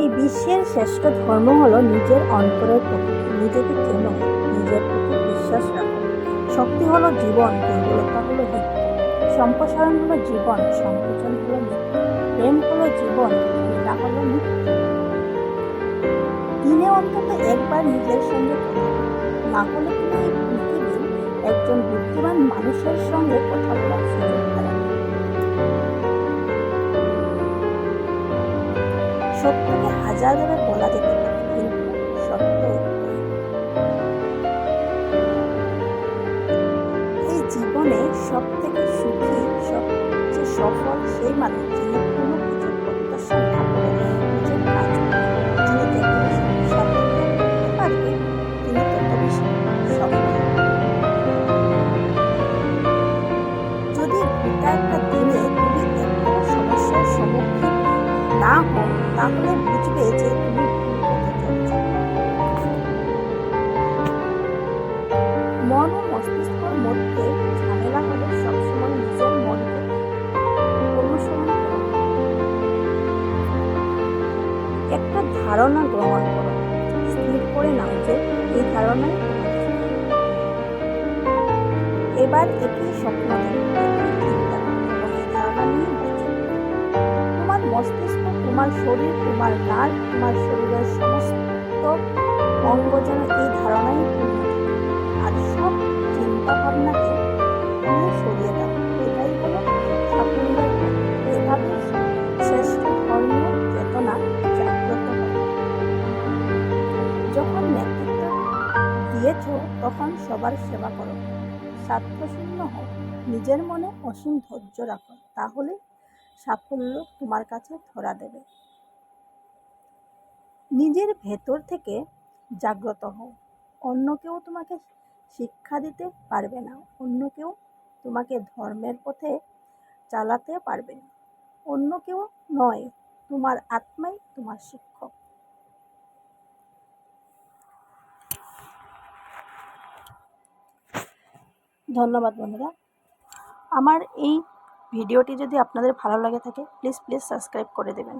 এই বিশ্বের শ্রেষ্ঠ ধর্ম হলো নিজের অন্তরের প্রতি, নিজেকে চেন নিজের প্রতি বিশ্বাস রাখো। শক্তি হলো জীবন, দুর্বলতা হলো মৃত্যু সম্প্রসারণ হলো জীবন সংকোচন হলো মৃত্যু। প্রেম হলো জীবন, ঘৃণা হলো মৃত্যু দিনে অন্তত একবার নিজের সঙ্গে। না হলে তুমি এই পৃথিবীর একজন বুদ্ধিমান মানুষের সঙ্গে কথা বলার সুযোগ সত্যকে হাজারভাবে বলা যেতে পারে, কিন্তু সত্য। এই জীবনে সব থেকে সুখী, সবচেয়ে সফল সেই মানুষ যিনি না হও তাহলে বুঝবে যে তুমি মন ও মস্তিষ্কর মধ্যে ঝামেলা হলে সবসময় নিজের মনকে একটা ধারণা গ্রহণ করো, স্থির করে নাও যে এই জীবন। এবার একই স্বপ্ন দেখো এই ধারণা নিয়ে তোমার মস্তিষ্ক তোমার শরীর, তোমার নার্ভ তোমার শরীরের সমস্ত অঙ্গ যেন এই ধারণাই পূর্ণ আর সব চিন্তা ভাবনাকে তুমি সরিয়ে দাও। এটাই হলো সাফল্যের এভাবে শ্রেষ্ঠ ধর্মীয় চেতনা জাগ্রত যখন নেতৃত্ব দিয়েছ, তখন সবার সেবা করো। স্বার্থশূন্য হও। নিজের মনে অসীম ধৈর্য রাখো। তাহলে সাফল্য তোমার কাছে ধরা দেবে। নিজের ভেতর থেকে জাগ্রত হও। অন্য কেউ তোমাকে শিক্ষা দিতে পারবে না। অন্য কেউ তোমাকে ধর্মের পথে চালাতে পারবে না। অন্য কেউ নয়, তোমার আত্মাই তোমার শিক্ষক। ধন্যবাদ বন্ধুরা। আমার এই ভিডিওটি যদি আপনাদের ভালো লাগে থাকে প্লিজ প্লিজ সাবস্ক্রাইব করে দেবেন।